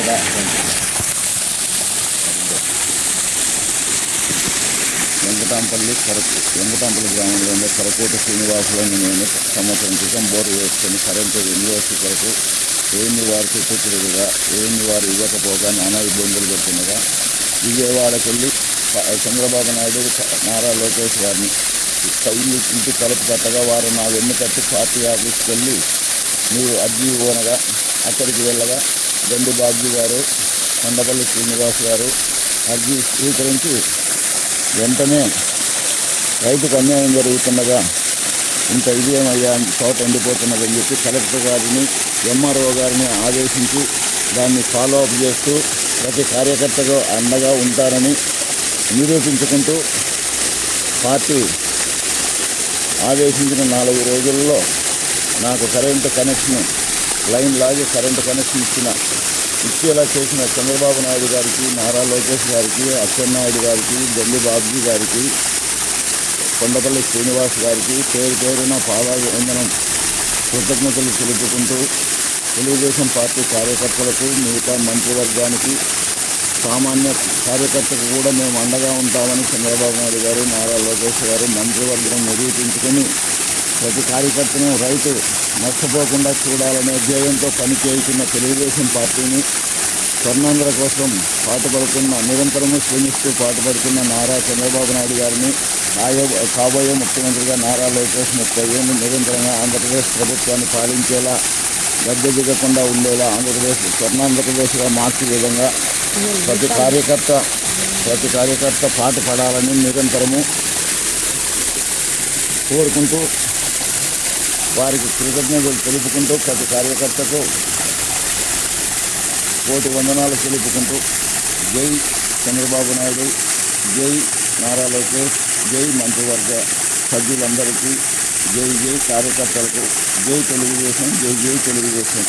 అనగా వెంకటాంపల్లి కరకు వెంకటాంపల్లి గ్రామంలో ఉండే కరకోట శ్రీనివాసులను నేను సంవత్సరం క్రితం బోరు వేసుకొని కరెంటు యూనివర్సిటీ కొరకు ఏమి వారు చుట్టూ తిరుగుగా ఏమి వారు ఇవ్వకపోగా నానా ఇబ్బందులు పెడుతుండగా విజయవాడకి వెళ్ళి చంద్రబాబు నాయుడు నారా లోకేష్ గారిని ఇల్లు ఇంటి తలుపు కట్టగా వారు నా వెన్ను కట్టి పార్టీ ఆఫీస్కి వెళ్ళి మీరు అర్జీ పోనగా అక్కడికి వెళ్ళగా గండి బాబ్జీ గారు కొండపల్లి శ్రీనివాస్ గారు అర్జీ స్వీకరించి వెంటనే రైతుకు అన్యాయం జరుగుతుండగా ఇంత ఇదేమయ్యా తోట ఎండిపోతున్నదని చెప్పి కలెక్టర్ గారిని ఎంఆర్ఓ గారిని ఆదేశించి దాన్ని ఫాలో అప్ చేస్తూ ప్రతి కార్యకర్తకు అండగా ఉంటారని నిరూపించుకుంటూ పార్టీ ఆదేశించిన నాలుగు రోజుల్లో నాకు కరెంటు కనెక్షన్ లైన్ లాగి కరెంటు కనెక్షన్ ఇచ్చిన ఇచ్చేలా చేసిన చంద్రబాబు నాయుడు గారికి నారా లోకేష్ గారికి అచ్చెన్నాయుడు గారికి జల్లి బాబుజీ గారికి కొండపల్లి శ్రీనివాస్ గారికి పేరు పేరున పాదాభివందనం కృతజ్ఞతలు తెలుపుకుంటూ తెలుగుదేశం పార్టీ కార్యకర్తలకు మిగతా మంత్రివర్గానికి సామాన్య కార్యకర్తకు కూడా మేము అండగా ఉంటామని చంద్రబాబు నాయుడు గారు నారా లోకేష్ గారు మంత్రివర్గం నిరూపించుకొని ప్రతి కార్యకర్తను రైతు నష్టపోకుండా చూడాలనే ధ్యేయంతో పనిచేస్తున్న తెలుగుదేశం పార్టీని స్వర్ణాంధ్ర కోసం పాటుపడుతున్న నిరంతరము శ్రమిస్తూ పాటుపడుతున్న నారా చంద్రబాబు నాయుడు గారిని ఆయో కాబోయే ముఖ్యమంత్రిగా నారా లోకేష్ ముప్పై ఏళ్ళు నిరంతరంగా ఆంధ్రప్రదేశ్ ప్రభుత్వాన్ని పాలించేలా గద్దె దిగకుండా ఉండేలా ఆంధ్రప్రదేశ్ స్వర్ణాంధ్రప్రదేశ్గా మార్చే విధంగా ప్రతి కార్యకర్త ప్రతి కార్యకర్త పాటు పడాలని నిరంతరము కోరుకుంటూ వారికి కృతజ్ఞతలు తెలుపుకుంటూ ప్రతి కార్యకర్తకు కోటి వందనాలు తెలుపుకుంటూ జై చంద్రబాబు నాయుడు జై నారా లోకేష్ జై మంత్రివర్గ సభ్యులందరికీ జై జై కార్యకర్తలకు జై తెలుగుదేశం జై జై తెలుగుదేశం.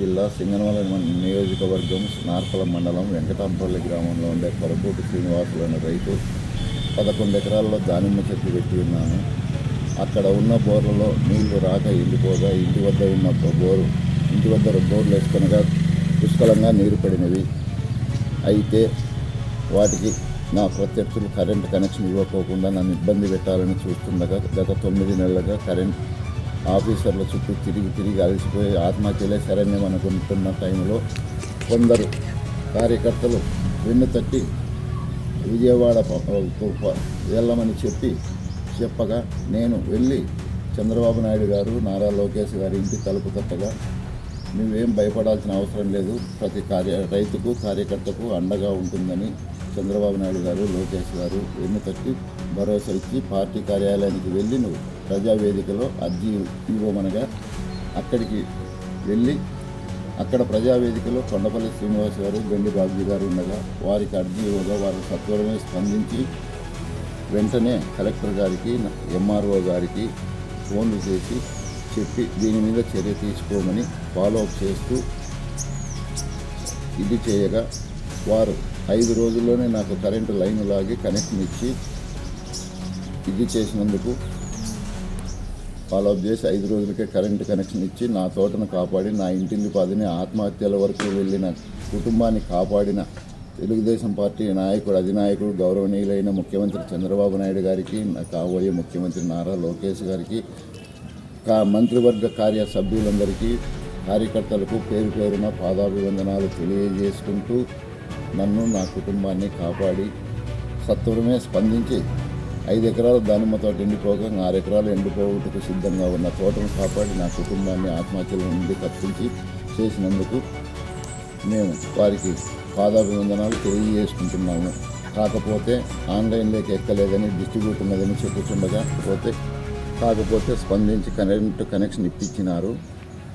జిల్లా సింగనమల నియోజకవర్గం నార్పల మండలం వెంకటాంపల్లి గ్రామంలో ఉండే కొరకోటి శ్రీనివాసులు అనే రైతు పదకొండు ఎకరాల్లో దానిమ్మ చెట్లు పెట్టి ఉన్నాను. అక్కడ ఉన్న బోర్లలో నీళ్ళు రాక ఎండిపోగా ఇంటి వద్ద ఉన్న బోరు ఇంటి వద్ద బోర్లు వేసుకొనగా పుష్కలంగా నీరు పడినవి. అయితే వాటికి నా ప్రత్యర్థులు కరెంట్ కనెక్షన్ ఇవ్వకోకుండా నన్ను ఇబ్బంది పెట్టాలని చూస్తుండగా గత తొమ్మిది నెలలుగా కరెంట్ ఆఫీసర్ల చుట్టూ తిరిగి తిరిగి అలసిపోయి ఆత్మహత్యలే శరణ్యం అనుకుంటున్న టైంలో కొందరు కార్యకర్తలు వెన్ను తట్టి విజయవాడ వెళ్ళమని చెప్పి చెప్పగా నేను వెళ్ళి చంద్రబాబు నాయుడు గారు నారా లోకేష్ గారి ఇంటి తలుపు తట్టగా నువ్వేం భయపడాల్సిన అవసరం లేదు. ప్రతి కార్య రైతుకు కార్యకర్తకు అండగా ఉంటుందని చంద్రబాబు నాయుడు గారు లోకేష్ గారు వెన్ను తట్టి భరోసా ఇచ్చి పార్టీ కార్యాలయానికి వెళ్ళి నువ్వు ప్రజావేదికలో అర్జీ ఇవ్వమనగా అక్కడికి వెళ్ళి అక్కడ ప్రజావేదికలో కొండపల్లి శ్రీనివాస్ గారు గండి బాబుజీ గారు ఉండగా వారికి అర్జీ ఇవ్వగా వారు సత్వరమే స్పందించి వెంటనే కలెక్టర్ గారికి ఎంఆర్ఓ గారికి ఫోన్లు చేసి చెప్పి దీని మీద చర్య తీసుకోమని ఫాలో అప్ చేస్తూ ఇది చేయగా వారు ఐదు రోజుల్లోనే నాకు కరెంటు లైన్ లాగి కనెక్షన్ ఇచ్చి ఇది చేసినందుకు ఫాలో అప్ చేసి ఐదు రోజులకే కరెంటు కనెక్షన్ ఇచ్చి నా తోటను కాపాడి నా ఇంటిని పదిని ఆత్మహత్యల వరకు వెళ్ళిన కుటుంబాన్ని కాపాడిన తెలుగుదేశం పార్టీ నాయకుడు అధినాయకుడు గౌరవనీయులైన ముఖ్యమంత్రి చంద్రబాబు నాయుడు గారికి కాబోయే ముఖ్యమంత్రి నారా లోకేష్ గారికి కా మంత్రివర్గ కార్య సభ్యులందరికీ కార్యకర్తలకు పేరు పేరున పాదాభివందనాలు తెలియజేసుకుంటూ నన్ను నా కుటుంబాన్ని కాపాడి సత్వరమే స్పందించి ఐదు ఎకరాల దానిమ్మ తోట ఎండిపోగా ఆరు ఎకరాలు ఎండిపోవటకు సిద్ధంగా ఉన్న తోటను కాపాడి నా కుటుంబాన్ని ఆత్మహత్యల నుండి తప్పించి చేసినందుకు మేము వారికి పాదాభివందనాలు తెలియజేసుకుంటున్నాము. కాకపోతే ఆన్లైన్లోకి ఎక్కలేదని డిస్ట్రిబ్యూట్ ఉన్నదని చెప్పుతుండగా పోతే కాకపోతే స్పందించి కరెంట్ కనెక్షన్ ఇప్పించినారు.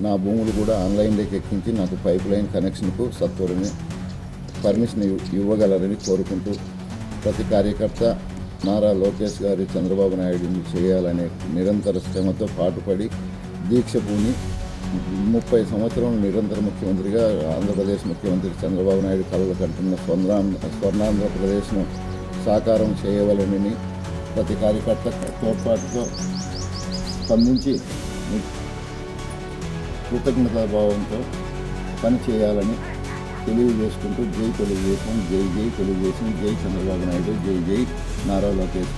నా భూములు కూడా ఆన్లైన్లోకి ఎక్కించి నాకు పైప్ లైన్ కనెక్షన్కు సత్వరమే పర్మిషన్ ఇవ్వగలరని కోరుకుంటూ ప్రతి కార్యకర్త నారా లోకేష్ గారి చంద్రబాబు నాయుడుని చేయాలనే నిరంతర శ్రమతో పాటుపడి దీక్ష పూని ముప్పై సంవత్సరాలు నిరంతర ముఖ్యమంత్రిగా ఆంధ్రప్రదేశ్ ముఖ్యమంత్రి చంద్రబాబు నాయుడు కళలు కంటున్న స్వర్ణాంధ్ర స్వర్ణాంధ్రప్రదేశ్ను సాకారం చేయవలనని ప్రతి కార్యకర్త తోడ్పాటుతో స్పందించి కృతజ్ఞతాభావంతో పని చేయాలని తెలియజేసుకుంటూ జై తెలుగుదేశం జై జై తెలుగుదేశం జై చంద్రబాబు నాయుడు జై జై నారా లోకేష్.